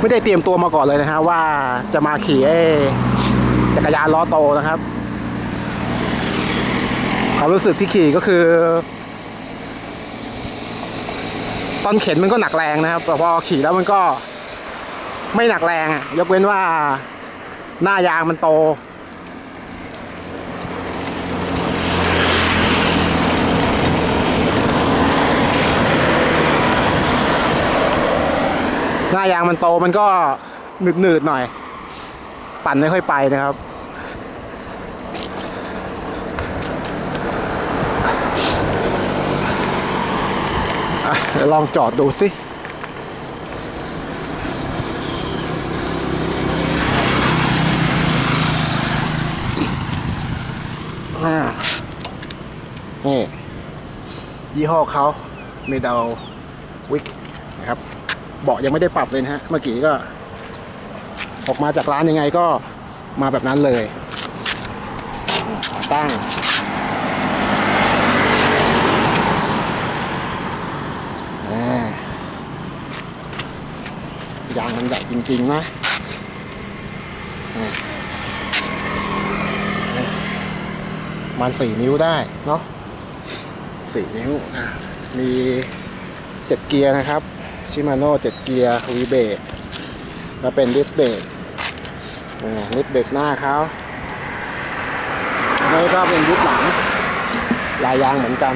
ไม่ได้เตรียมตัวมาก่อนเลยนะฮะว่าจะมาขี่ไอ้จักรยานล้อโตนะครับความรู้สึกที่ขี่ก็คือ ตอนเข็นมันก็หนักแรงนะครับแต่พอขี่แล้วมันก็ไม่หนักแรงอะยกเว้นว่าหน้ายางมันโต หน้ายางมันโตมันก็หนืดหนืดหน่อย ปั่นไม่ค่อยไปนะครับอลองจอดดูสินี่ยี่ห้อเขาเมด l วิกนะครับ เบาะยังไม่ได้ปรับเลยนะฮะเมื่อกี้ก็ ออกมาจากร้านยังไงก็มาแบบนั้นเลย ตั้ง ยางมันใหญ่จริงๆนะมันสี่นิ้วได้เนาะสี่นิ้ว มีเจ็ดเกียร์นะครับ ชิมาโน่เจ็ดเกียร์วีเบรกแล้วเป็นดิสเบรกดิสเบรกหน้าเขาแล้วก็เป็นยุคหลัง ลายยางเหมือนกัน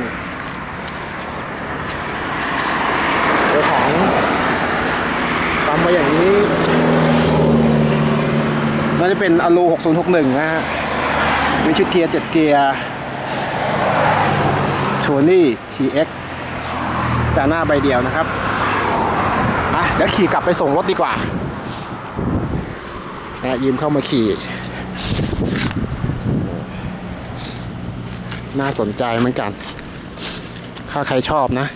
ตัวของทำมาอย่างนี้น่าจะเป็นอลู6061 นะฮะมีชุดเกียร์7เกียร์โทนี่ TX จาหน้าใบเดียวนะครับ นะเดี๋ยวขี่กลับไปส่งรถดีกว่านะยืมเข้ามาขี่น่าสนใจเหมือนกัน ถ้าใครชอบนะ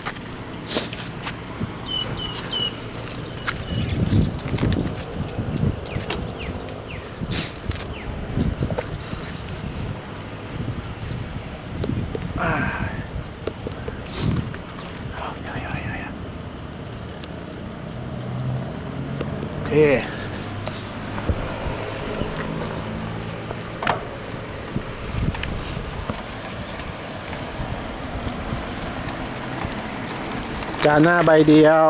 เค จานหน้าใบเดียว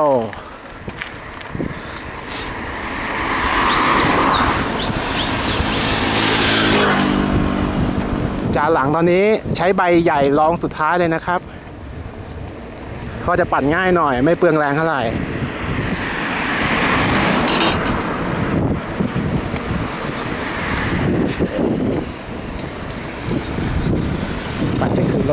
จานหลังตอนนี้ใช้ใบใหญ่รองสุดท้ายเลยนะครับ ก็จะปั่นง่ายหน่อยไม่เปลืองแรงเท่าไหร่